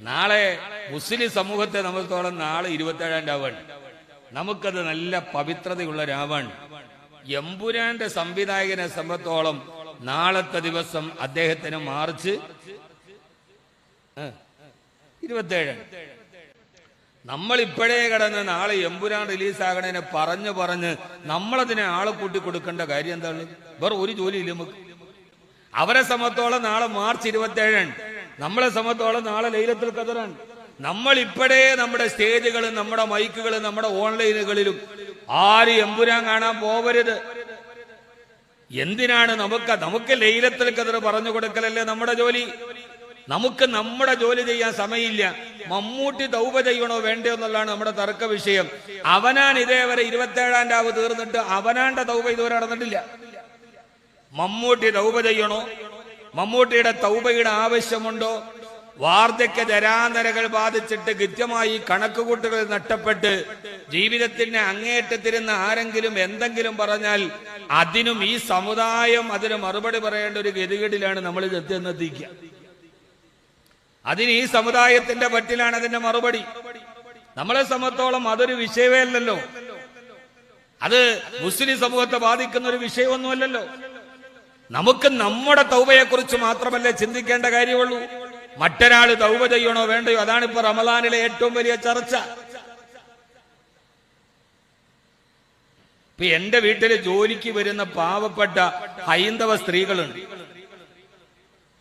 നാളെ മുസ്ലിം സമൂഹത്തെ സംബന്ധിച്ചോളം നാളെ ഇരുപത്തേഴാം രാവൺ നമുക്കത് നല്ല പവിത്രതയുള്ള രാവൺ എമ്പുരാന്റെ സംവിധായകനെ സംബന്ധിച്ചോളം നാളത്തെ ദിവസം അദ്ദേഹത്തിന് മാർച്ച് ഇരുപത്തേഴ് നമ്മൾ ഇപ്പോഴേ കിടന്ന് നാളെ എമ്പുരാൻ റിലീസാകണേനെ പറഞ്ഞു പറഞ്ഞ് നമ്മളതിനെ ആളെ കൂട്ടി കൊടുക്കേണ്ട കാര്യം എന്താണ്? വേറെ ഒരു ജോലിയില്ല നമുക്ക്. അവരെ സംബന്ധിച്ചോളം നാളെ മാർച്ച് ഇരുപത്തേഴാണ്. നമ്മളെ സംബന്ധിച്ചോളം നാളെ ലൈലത്തിൽ കതറാണ് നമ്മൾ ഇപ്പോഴേ നമ്മുടെ സ്റ്റേജുകളും നമ്മുടെ മൈക്കുകളും നമ്മുടെ ഓൺലൈനുകളിലും ആര് എമ്പുരാൻ കാണാൻ പോവരുത്. എന്തിനാണ് നമുക്ക് നമുക്ക് ലൈലത്തിൽ കതർ പറഞ്ഞു കൊടുക്കലല്ലേ നമ്മുടെ ജോലി? നമുക്ക് നമ്മുടെ ജോലി ചെയ്യാൻ സമയമില്ല. മമ്മൂട്ടി തൗപ ചെയ്യണോ വേണ്ടോ എന്നുള്ളതാണ് നമ്മുടെ തർക്ക വിഷയം. അവനാൻ ഇതേവരെ ഇരുപത്തേഴാം രാവ് തീർന്നിട്ട് അവനാന്റെ തൗപ ഇതുവരെ നടന്നിട്ടില്ല. മമ്മൂട്ടി തൗപ ചെയ്യണോ? മമ്മൂട്ടിയുടെ തൗബയുടെ ആവശ്യമുണ്ടോ? വാർദ്ധക്യ ജരാന്തരകൾ ബാധിച്ചിട്ട് കൃത്യമായി കണക്കുകൂട്ടുകൾ നഷ്ടപ്പെട്ട് ജീവിതത്തിന് അങ്ങേറ്റത്തിരുന്ന ആരെങ്കിലും എന്തെങ്കിലും പറഞ്ഞാൽ അതിനും ഈ സമുദായം അതിന് മറുപടി പറയേണ്ട ഒരു ഗതികേടിലാണ് നമ്മൾ എത്തിയെന്നെത്തിക്കുക. അതിന് ഈ സമുദായത്തിന്റെ പറ്റിലാണ് അതിന്റെ മറുപടി. നമ്മളെ സംബന്ധിച്ചോളം അതൊരു വിഷയമേ അല്ലല്ലോ. അത് മുസ്ലിം സമൂഹത്തെ ബാധിക്കുന്ന ഒരു വിഷയമൊന്നുമല്ലല്ലോ. നമുക്ക് നമ്മുടെ തൗബയെക്കുറിച്ച് മാത്രമല്ലേ ചിന്തിക്കേണ്ട കാര്യമുള്ളൂ? മറ്റൊരാൾ തൗബ ചെയ്യണോ വേണ്ടയോ? അതാണ് ഇപ്പൊ റമദാനിലെ ഏറ്റവും വലിയ ചർച്ച. ഇപ്പൊ എന്റെ വീട്ടിൽ ജോലിക്ക് വരുന്ന പാവപ്പെട്ട ഹൈന്ദവ സ്ത്രീകളുണ്ട്.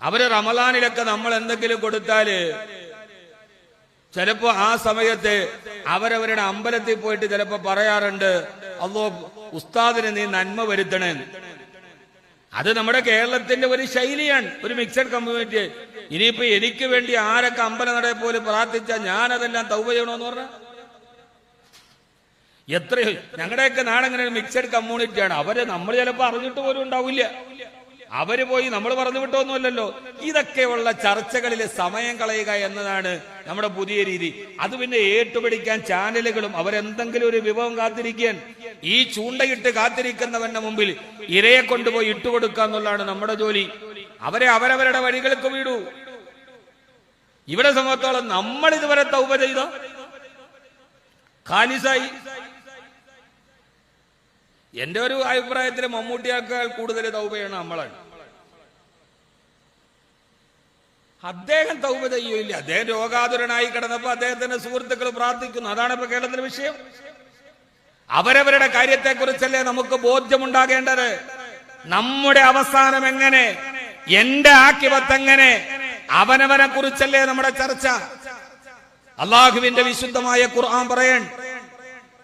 അവർ റമദാനിലൊക്കെ നമ്മൾ എന്തെങ്കിലും കൊടുത്താൽ ചിലപ്പോ ആ സമയത്ത് അവരവരുടെ അമ്പലത്തിൽ പോയിട്ട് ചിലപ്പോ പറയാറുണ്ട് അല്ലോ ഉസ്താദിന് നീ നന്മ വരുത്തണേ അത് നമ്മുടെ കേരളത്തിന്റെ ഒരു ശൈലിയാണ് ഒരു മിക്സഡ് കമ്മ്യൂണിറ്റി ഇനിയിപ്പോ എനിക്ക് വേണ്ടി ആരൊക്കെ അമ്പല നടയെ പോലും പ്രാർത്ഥിച്ചാൽ ഞാനതെല്ലാം തൗവ ചെയ്യണമെന്ന് പറഞ്ഞ? എത്രയോ ഞങ്ങളുടെയൊക്കെ നാടങ്ങനെ മിക്സഡ് കമ്മ്യൂണിറ്റിയാണ് അവർ നമ്മൾ ചിലപ്പോ അറിഞ്ഞിട്ട് പോലും ഉണ്ടാവില്ല. അവർ പോയി നമ്മൾ പറഞ്ഞു വിട്ടൊന്നുമല്ലല്ലോ. ഇതൊക്കെയുള്ള ചർച്ചകളിൽ സമയം കളയുക എന്നതാണ് നമ്മുടെ പുതിയ രീതി. അത് പിന്നെ ഏറ്റുപിടിക്കാൻ ചാനലുകളും അവരെന്തെങ്കിലും ഒരു വിഭവം കാത്തിരിക്കാൻ ഈ ചൂണ്ടയിട്ട് കാത്തിരിക്കുന്നവന്റെ മുമ്പിൽ ഇരയെ കൊണ്ടുപോയി ഇട്ടുകൊടുക്കുക എന്നുള്ളതാണ് നമ്മുടെ ജോലി. അവരെ അവരവരുടെ വഴികൾക്ക് വീടൂ. ഇവിടെ സംബന്ധിച്ചോളം നമ്മൾ ഇതുവരെ തൗപ ചെയ്തോ? ഖാലിസായി. എന്റെ ഒരു അഭിപ്രായത്തിൽ മമ്മൂട്ടിയേക്കാൾ കൂടുതൽ തൗബ ചെയ്യണം നമ്മളാണ്. അദ്ദേഹം തൗബ ചെയ്യൂല്ല. അദ്ദേഹം രോഗാതുരനായി കിടന്നപ്പോ അദ്ദേഹത്തിന്റെ സുഹൃത്തുക്കൾ പ്രാർത്ഥിക്കുന്നു. അതാണ് ഇപ്പൊ കേരളത്തിലെ വിഷയം. അവരവരുടെ കാര്യത്തെ കുറിച്ചല്ലേ നമുക്ക് ബോധ്യമുണ്ടാകേണ്ടത്? നമ്മുടെ അവസാനം എങ്ങനെ? എന്റെ ആക്കിവത്തെങ്ങനെ അവനവനെ കുറിച്ചല്ലേ നമ്മുടെ ചർച്ച? അള്ളാഹുവിന്റെ വിശുദ്ധമായ ഖുർആൻ പറയൺ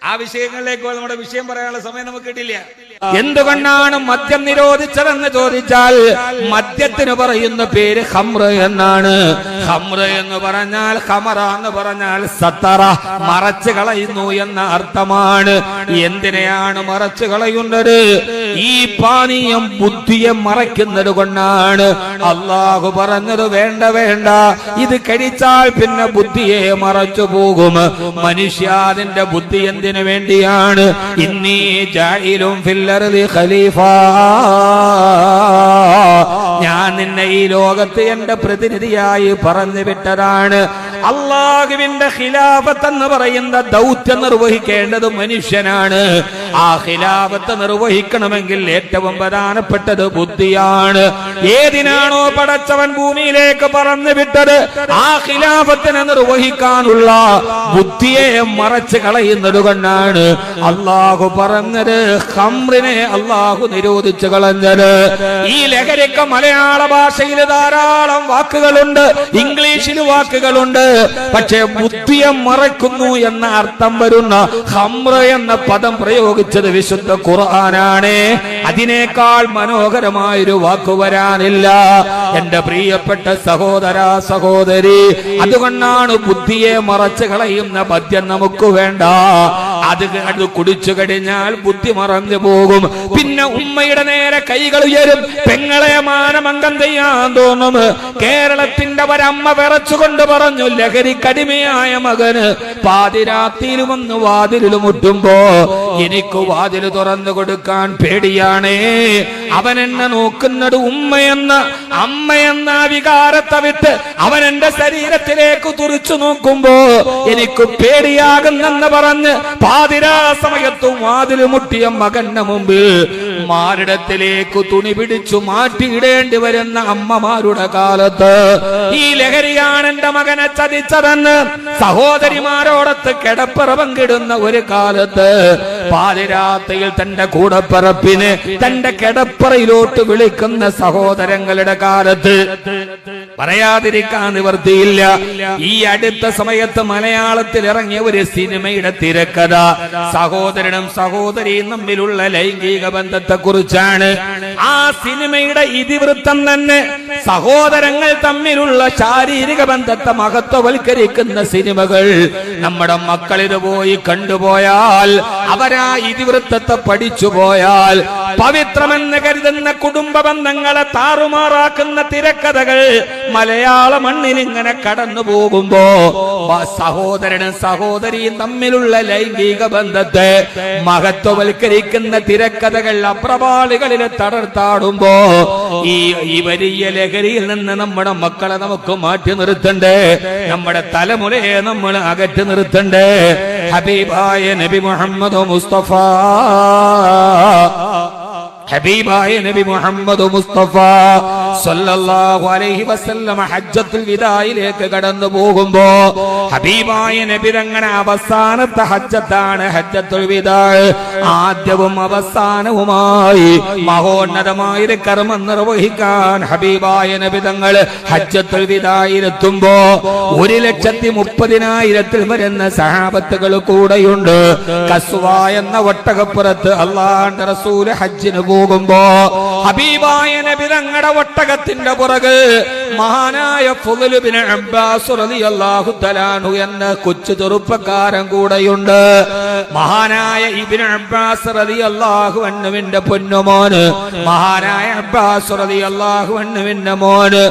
ആ വിഷയങ്ങളിലേക്ക് നമ്മുടെ വിഷയം പറയാനുള്ള സമയം നമുക്ക് കിട്ടില്ല എന്തുകൊണ്ടാണ് മദ്യം നിരോധിച്ചതെന്ന് ചോദിച്ചാൽ മദ്യത്തിന് പറയുന്ന പേര് ഹമ്ര എന്നാണ്. ഹമ്ര എന്ന് പറഞ്ഞാൽ ഹമറ എന്ന് പറഞ്ഞാൽ സത്തറ മറച്ചു കളയുന്നു എന്ന അർത്ഥമാണ്. എന്തിനെയാണ് മറച്ചു കളയുന്നത്? ഈ പാനീയം ബുദ്ധിയെ മറയ്ക്കുന്നത് കൊണ്ടാണ്. അള്ളാഹു പറഞ്ഞത് വേണ്ട വേണ്ട. ഇത് കഴിച്ചാൽ പിന്നെ ബുദ്ധിയെ മറച്ചു പോകും. മനുഷ്യ അതിന്റെ ബുദ്ധി എന്തിനു വേണ്ടിയാണ്? ഇന്നീ ജായിലും ഫില്ലറുതി ഖലീഫ. ഞാൻ നിന്നെ ഈ ലോകത്ത് എന്റെ പ്രതിനിധിയായി പറഞ്ഞു വിട്ടതാണ്. അള്ളാഹുവിന്റെ ഖിലാഫത്ത് എന്ന് പറയുന്ന ദൗത്യം നിർവഹിക്കേണ്ടത് മനുഷ്യനാണ്. ആ ഖിലാഫത്ത് നിർവഹിക്കണമെങ്കിൽ ഏറ്റവും പ്രധാനപ്പെട്ടത് ബുദ്ധിയാണ്. ഏതിനാണോ പടച്ചവൻ ഭൂമിയിലേക്ക് പറഞ്ഞു വിട്ടത്? ആ ഖിലാഫത്തിനെ നിർവഹിക്കാനുള്ള ബുദ്ധിയെ മറച്ചു കളയുന്നത് കൊണ്ടാണ്. അള്ളാഹു പറഞ്ഞത് ഹംറിനെ അള്ളാഹു നിരോധിച്ചു കളഞ്ഞത്. ഈ ലഹരിക്ക് മലയാള ഭാഷയിൽ ധാരാളം വാക്കുകളുണ്ട് ഇംഗ്ലീഷിൽ വാക്കുകളുണ്ട്. പക്ഷേ ബുദ്ധിയെ മറക്കുന്നു എന്ന അർത്ഥം വരുന്ന ഹംറ എന്ന പദം പ്രയോഗിച്ചത് വിശുദ്ധ ഖുർആനാണ്. അതിനേക്കാൾ മനോഹരമായൊരു വാക്ക് വരാനില്ല. എന്റെ പ്രിയപ്പെട്ട സഹോദര സഹോദരി അതുകൊണ്ടാണ് ബുദ്ധിയെ മറച്ചു കളയുന്ന പദ്യം നമുക്ക് വേണ്ട. അത് അത് കുടിച്ചു കഴിഞ്ഞാൽ ബുദ്ധി മറഞ്ഞു പോകും. പിന്നെ ഉമ്മയുടെ നേരെ കൈകൾ ഉയരും. പെങ്ങളെ മാനമംഗം ചെയ്യാൻ തോന്നും. കേരളത്തിന്റെ ഒരമ്മ വിറച്ചുകൊണ്ട് പറഞ്ഞു ലഹരി ലഹരിക്കടിമയായ മകന് പാതിരാത്തിയിൽ വന്ന് വാതിലിൽ മുട്ടുമ്പോ എനിക്ക് വാതിൽ തുറന്നു കൊടുക്കാൻ പേടിയാണേ. അവൻ എന്നെ നോക്കുന്നത് ഉമ്മയെന്ന അമ്മയെന്ന വികാരത്തെ വിട്ട് അവൻ എന്റെ ശരീരത്തിലേക്ക് തുറിച്ചു നോക്കുമ്പോ എനിക്ക് പേടിയാകുന്നെന്ന് പറഞ്ഞ് പാതിരാ സമയത്തും വാതിൽ മുട്ടിയ മകന്റെ മുമ്പിൽ മാരിടത്തിലേക്ക് തുണി പിടിച്ചു മാറ്റിയിടേണ്ടി വരുന്ന അമ്മമാരുടെ കാലത്ത് ഈ ലഹരിയാണ് എന്റെ മകനെ ചതിച്ചതെന്ന് സഹോദരിമാരോടത്ത് കിടപ്പറ പങ്കിടുന്ന ഒരു കാലത്ത് പാതിരാത്രിയിൽ തന്റെ കൂടപ്പറപ്പിന് തന്റെ കിടപ്പറയിലോട്ട് വിളിക്കുന്ന സഹോദരങ്ങളുടെ കാലത്ത് പറയാതിരിക്കാൻ നിവർത്തിയില്ല ഈ അടുത്ത സമയത്ത് മലയാളത്തിൽ ഇറങ്ങിയ ഒരു സിനിമയുടെ തിരക്കഥ. സഹോദരനും സഹോദരിയും തമ്മിലുള്ള ലൈംഗിക ബന്ധത്തെ കുറിച്ചാണ് ആ സിനിമയുടെ ഇതിവൃത്തം തന്നെ സഹോദരങ്ങൾ തമ്മിലുള്ള ശാരീരിക ബന്ധത്തെ മഹത്വവൽക്കരിക്കുന്ന സിനിമകൾ. നമ്മുടെ മക്കൾ പോയി കണ്ടുപോയാൽ അവരാ ഇതിവൃത്തത്തെ പഠിച്ചു പോയാൽ പവിത്രമെന്ന് കരുതുന്ന കുടുംബ ബന്ധങ്ങളെ താറുമാറാക്കുന്ന തിരക്കഥകൾ മലയാള മണ്ണിൽ ഇങ്ങനെ കടന്നു പോകുമ്പോ സഹോദരനും സഹോദരിയും തമ്മിലുള്ള ലൈംഗിക ബന്ധത്തെ മഹത്വവൽക്കരിക്കുന്ന തിരക്കഥകൾ അപ്രപാളികളിൽ തടർത്താടുമ്പോ ഈ ഈ വലിയ ലഹരിയിൽ നിന്ന് നമ്മുടെ മക്കളെ നമുക്ക് മാറ്റി നിർത്തണ്ടേ? നമ്മുടെ തലമുറയെ നമ്മൾ അകറ്റി നിർത്തണ്ടേ? ഹബീബായ നബി മുഹമ്മദ് മുസ്തഫ. ഹബീബായ നബി മുഹമ്മദ് മുസ്തഫ. സല്ലല്ലാഹു അലൈഹി വസല്ലം ഹജ്ജത്തുൽ വിദായിലേക്ക് കടന്നു പോകുമ്പോ ഹബീബായ നബി തങ്ങളുടെ അവസാനത്തെ ഹജ്ജത്താണ് ഹജ്ജത്തുൽ വിദാ. ആദ്യവും അവസാനവുമായി മഹോന്നതമായ ഒരു കർമ്മം നിർവഹിക്കാൻ ഹബീബായ നബി തങ്ങൾ ഹജ്ജത്തുൽ വിദായിലെത്തുമ്പോ ഒരു ലക്ഷത്തി മുപ്പതിനായിരത്തിൽ വരുന്ന സഹാബത്തുകൾ കൂടെയുണ്ട്. കസുവ എന്ന ഒട്ടകപ്പുറത്ത് അള്ളാന്റെ റസൂൽ ഹജ്ജിന് പോകുമ്പോ ഹബീബായ നബി തങ്ങളുടെ ഒട്ടകത്തിന്റെ പുറകെ മഹാനായ ഫുദലുബിന് അബ്ബാസ് റളിയല്ലാഹു തലാനു എന്ന കൊച്ചു ചെറുപ്പക്കാരൻ കൂടെയുണ്ട്. മഹാനായ ഇബിന് അബ്ബാസ് റളിയല്ലാഹു അന്നുവിന്റെ പൊന്നുമോന് മഹാനായ അബ്ബാസ് റളിയല്ലാഹു അന്നുവിന്റെ മോന്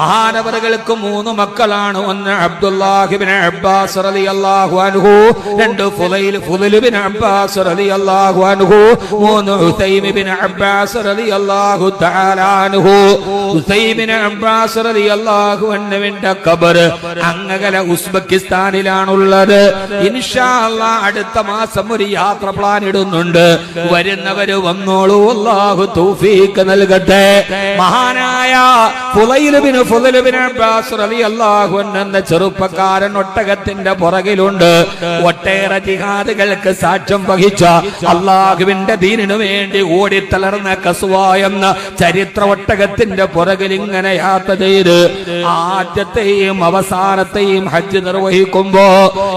മഹാനവറുകൾക്ക് മൂന്ന് മക്കളാണ്. ഒന്ന് അബ്ദുല്ലാഹിബിന് അബ്ബാസ് റളിയല്ലാഹു അൻഹു രണ്ട് ഫുലൈൽ ഫുലുബിന് അബ്ബാസ് റളിയല്ലാഹു അൻഹു മൂന്ന് ഹുസൈമിബിന് അബ്ബാസ് റളിയല്ലാഹു തആല അൻഹു. അബ്ബാസ് റളിയല്ലാഹു അൻഹുവിന്റെ ഉസ്ബെക്കിസ്ഥാനിലാണുള്ളത്. ഇൻഷാ അല്ലാഹ് അടുത്ത മാസം ഒരു യാത്ര പ്ലാൻ ഇടുന്നുണ്ട്. വരുന്നവര് വന്നോളൂ. അല്ലാഹു തൗഫീഖ് നൽകട്ടെ. മഹാനായ എന്ന ചെറുപ്പക്കാരൻ ഒട്ടകത്തിന്റെ പുറകിലുണ്ട്. ഒട്ടേറെ ജിഹാദുകൾക്ക് സാക്ഷ്യം വഹിച്ച അള്ളാഹുവിന്റെ ദീനിനു വേണ്ടി ഓടിത്തളർന്ന കസുവ എന്ന ചരിത്ര ഒട്ടകത്തിന്റെ പുറകിൽ ഇങ്ങനെ യാത്ര ചെയ്ത് ആദ്യത്തെയും അവസാനത്തെയും ഹജ്ജ് നിർവഹിക്കുമ്പോ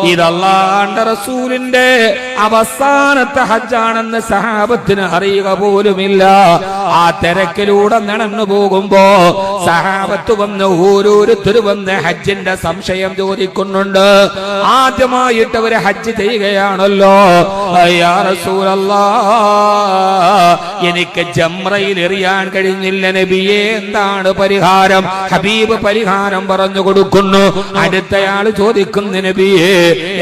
ഇതല്ലാണ്ട് റസൂലിന്റെ അവസാനത്തെ ഹജ്ജാണെന്ന് സഹാബത്തിന് അറിയുക പോലുമില്ല. ആ തിരക്കിലൂടെ നടന്നു പോകുമ്പോ സഹാബത്ത് വന്ന് ഓരോരുത്തർ വന്ന് ഹജ്ജിന്റെ സംശയം ചോദിക്കുന്നുണ്ട്. ആദ്യമായിട്ട് അവർ ഹജ്ജ് ചെയ്യുകയാണല്ലോ. എനിക്ക് ജംറയിൽ എറിയാൻ കഴിഞ്ഞില്ല നബിയെ എന്താണ് പരിഹാരം? ഹബീബ് പരിഹാരം പറഞ്ഞു കൊടുക്കുന്നു. അടുത്തയാൾ ചോദിക്കുന്നു നബിയെ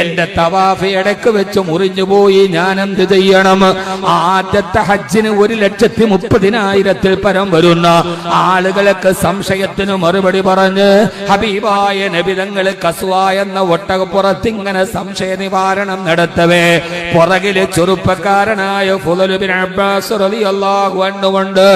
എന്റെ തവാഫ് ഇടയ്ക്ക് വെച്ച് മുറിഞ്ഞു പോയി ഞാൻ എന്ത് ചെയ്യണം? ആദ്യത്തെ ഹജ്ജിന് ഒരു ലക്ഷത്തി മുപ്പതിനായിരത്തിൽ പരം വരുന്ന ആളുകൾക്ക് സംശയത്തിന് മറുപടി പറഞ്ഞ് ഹബീബായ നബിതങ്ങൾ കസുവ എന്ന ഒട്ടകപ്പുറത്ത് ഇങ്ങനെ സംശയ നിവാരണം നടത്തവേ. പുറകിൽ ചെറുപ്പക്കാരനായ അബ്ബാസ് അൻഹു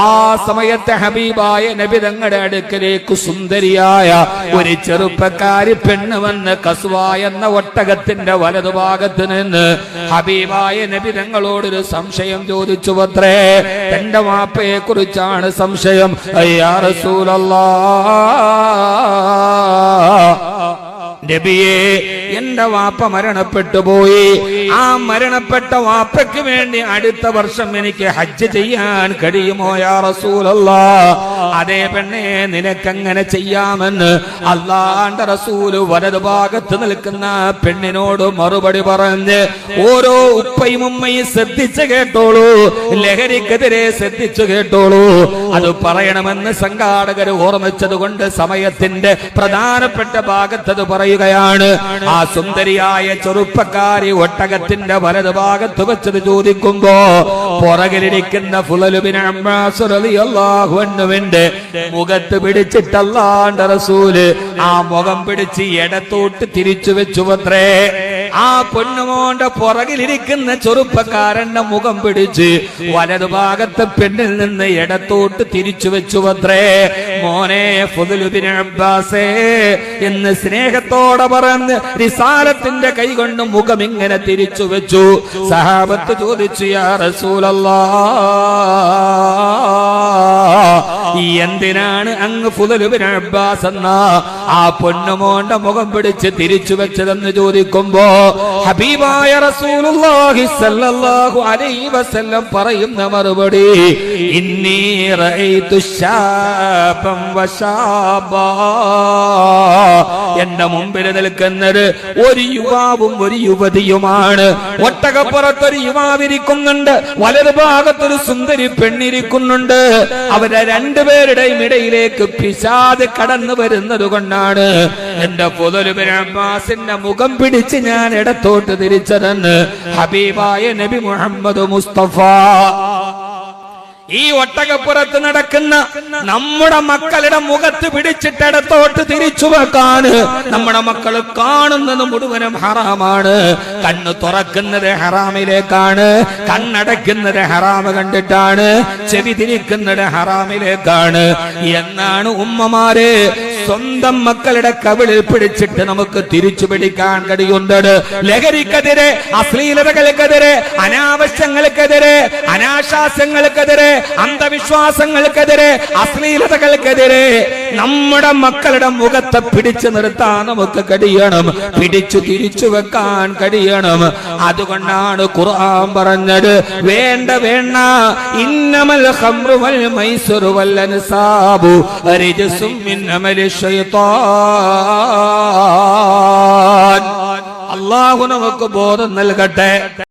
ആ സമയത്തെ ഹബീബായ നബിതങ്ങളുടെ അടുക്കലേക്ക് സുന്ദരിയായ ഒരു ചെറുപ്പക്കാരി പെണ്ണ് വന്ന് കസുവ എന്ന ഒട്ടകത്തിന്റെ വലതുഭാഗത്ത് നിന്ന് ഹബീബായ നബി തങ്ങളോടൊരു സംശയം ചോദിച്ചു അത്രേ തന്റെ വാപ്പയെ കുറിച്ചാണ് സംശയം. അയ്യാ റസൂലല്ലാ നബിയെ എന്റെ വാപ്പ മരണപ്പെട്ടു പോയി. ആ മരണപ്പെട്ട വാപ്പയ്ക്ക് വേണ്ടി അടുത്ത വർഷം എനിക്ക് ഹജ്ജ് ചെയ്യാൻ കഴിയുമോ യാ റസൂലല്ല? അതേ പെണ്ണെ നിനക്കങ്ങനെ ചെയ്യാമെന്ന് അല്ലാണ്ട് റസൂൽ വലതു ഭാഗത്ത് നിൽക്കുന്ന പെണ്ണിനോട് മറുപടി പറഞ്ഞ് ഓരോ ഉപ്പയും ഉമ്മയും ശ്രദ്ധിച്ചു കേട്ടോളൂ. ലഹരിക്കെതിരെ ശ്രദ്ധിച്ചു കേട്ടോളൂ. അത് പറയണമെന്ന് സംഘാടകർ ഓർമ്മിച്ചത് കൊണ്ട് സമയത്തിന്റെ പ്രധാനപ്പെട്ട ഭാഗത്തത് പറയുക പറയുകയാണ് ആ സുന്ദരിയായ ചെറുപ്പക്കാരി ഒട്ടകത്തിന്റെ വലതുഭാഗത്ത് വെച്ചത് ചോദിക്കുമ്പോ പുറകിലിരിക്കുന്ന അൻഹുവിന്റെ മുഖത്ത് പിടിച്ചിട്ടല്ലാണ്ട് റസൂൽ ആ മുഖം പിടിച്ച് ഇടത്തോട്ട് തിരിച്ചു വെച്ചു അത്രേ ആ പൊന്നുമോന്റെ പുറകിലിരിക്കുന്ന ചെറുപ്പക്കാരന്റെ മുഖം പിടിച്ച് വലതുഭാഗത്തെ പെണ്ണിൽ നിന്ന് ഇടത്തോട്ട് തിരിച്ചു വെച്ചു അത്രേ മോനെ അബ്ബാസേ എന്ന് സ്നേഹത്തോടെ പറഞ്ഞ് റിസാലത്തിന്റെ കൈ കൊണ്ട് മുഖം ഇങ്ങനെ തിരിച്ചു വെച്ചു. സഹാബത്ത് ചോദിച്ചു യാ റസൂലല്ലാ എന്തിനാണ് അങ്ങ് ഫുദലുബിൻ അബ്ബാസ് എന്ന ആ പൊന്നുമോന്റെ മുഖം പിടിച്ച് തിരിച്ചു വെച്ചതെന്ന് ചോദിക്കുമ്പോ ഹബീബായ റസൂലുള്ളാഹി അലൈഹി വസല്ലം പറയുന്ന മറുപടി ഇന്നി റഅയ്തു എന്റെ മുമ്പിൽ നിൽക്കുന്നത് ഒരു യുവാവും ഒരു യുവതിയുമാണ്. ഒട്ടകപ്പുറത്തൊരു യുവാവിരിക്കുന്നുണ്ട് വലതുഭാഗത്തൊരു സുന്ദരി പെണ്ണിരിക്കുന്നുണ്ട്. അവരെ രണ്ടുപേരുടെയും ഇടയിലേക്ക് പിശാദ് കടന്നു വരുന്നത് കൊണ്ടാണ് എന്റെ പൊതുലുബിൻ അബ്ബാസിന്റെ മുഖം പിടിച്ച് ഞാൻ ഇടത്തോട്ട് തിരിച്ചതെന്ന് ഹബീബായ നബി മുഹമ്മദ് മുസ്തഫ. ഈ ഒട്ടകപ്പുറത്ത് നടക്കുന്ന നമ്മുടെ മക്കളുടെ മുഖത്ത് പിടിച്ചിട്ടിടത്തോട്ട് തിരിച്ചു വെക്കാന് നമ്മുടെ മക്കൾ കാണുന്നത് മുഴുവനും ഹറാമാണ്. കണ്ണ് തുറക്കുന്നത് ഹറാമിലേക്കാണ്. കണ്ണടയ്ക്കുന്നത് ഹറാമ് കണ്ടിട്ടാണ്. ചെവി തിരിക്കുന്നത് ഹറാമിലേക്കാണ്. എന്നാണ് ഉമ്മമാര് സ്വന്തം മക്കളുടെ കവിളിൽ പിടിച്ചിട്ട് നമുക്ക് തിരിച്ചു പിടിക്കാൻ കഴിയുന്നത് ലഹരിക്കെതിരെ അശ്ലീലതകൾക്കെതിരെ അനാവശ്യങ്ങൾക്കെതിരെ അനാശാസ്യങ്ങൾക്കെതിരെ അന്ധവിശ്വാസങ്ങൾക്കെതിരെ അശ്ലീലതകൾക്കെതിരെ. നമ്മുടെ മക്കളുടെ മുഖത്തെ പിടിച്ചു നിർത്താൻ നമുക്ക് കഴിയണം. പിടിച്ചു തിരിച്ചു വെക്കാൻ കഴിയണം. അതുകൊണ്ടാണ് ഖുർആൻ പറഞ്ഞത് വേണ്ട വേണ്ട. ഇന്നമൽ ഖംറു വൽ മൈസറു വൽ അൻസാബു റിജ്സും മിൻ ശൈത്താൻ. അള്ളാഹു നമുക്ക് ബോധം നൽകട്ടെ.